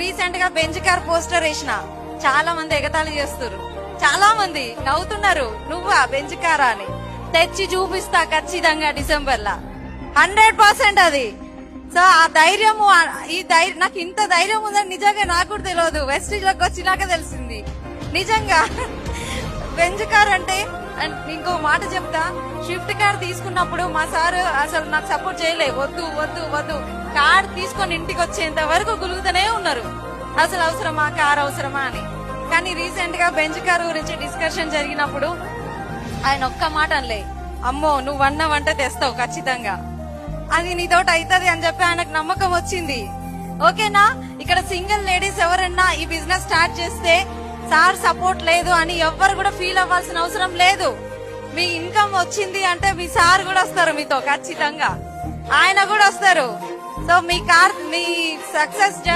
రీసెంట్గా bench car poster వేసిన. చాలా మంది ఎగతాళి చేస్తారు చాలా మంది నవ్వుతున్నారు నువ్వా బెంచ్ కారా అని. తెచ్చి చూపిస్తా ఖచ్చితంగా డిసెంబర్ లా హండ్రెడ్ పర్సెంట్ అది. సో ఆ ధైర్యము ఈ ధైర్యం నాకు ఇంత ధైర్యం ఉందని నిజంగా నాకు కూడా తెలియదు. వెస్ట్లోకి వచ్చినాక తెలిసింది. నిజంగా. బెంచ్ కార్ అంటే ఇంకో మాట చెప్తా. షిఫ్ట్ కార్ తీసుకున్నప్పుడు మా సార్ అసలు నాకు సపోర్ట్ చేయలే. వద్దు వద్దు వద్దు. కార్ తీసుకొని ఇంటికి వచ్చేంత వరకు గులుగుతూనే ఉన్నారు. అసలు అవసరమా? కార్ అవసరమా అని. కానీ రీసెంట్గా బెంచ్ కార్ గురించి డిస్కషన్ జరిగినప్పుడు ఆయన ఒక్క మాట అనలే. అమ్మో నువ్వు అన్నవంటే తెస్తావు ఖచ్చితంగా. అది నీతోటి అవుతుంది అని చెప్పి ఆయనకు నమ్మకం వచ్చింది. ఓకేనా? ఇక్కడ సింగిల్ లేడీస్ ఎవరన్నా ఈ బిజినెస్ స్టార్ట్ చేస్తే సార్ సపోర్ట్ లేదు అని ఎవ్వరు కూడా ఫీల్ అవ్వాల్సిన అవసరం లేదు. మీ ఇన్కమ్ వచ్చింది అంటే మీ సార్ కూడా వస్తారు మీతో ఖచ్చితంగా. ఆయన కూడా వస్తారు. సో మీ కార్ మీ సక్సెస్ జర్నీ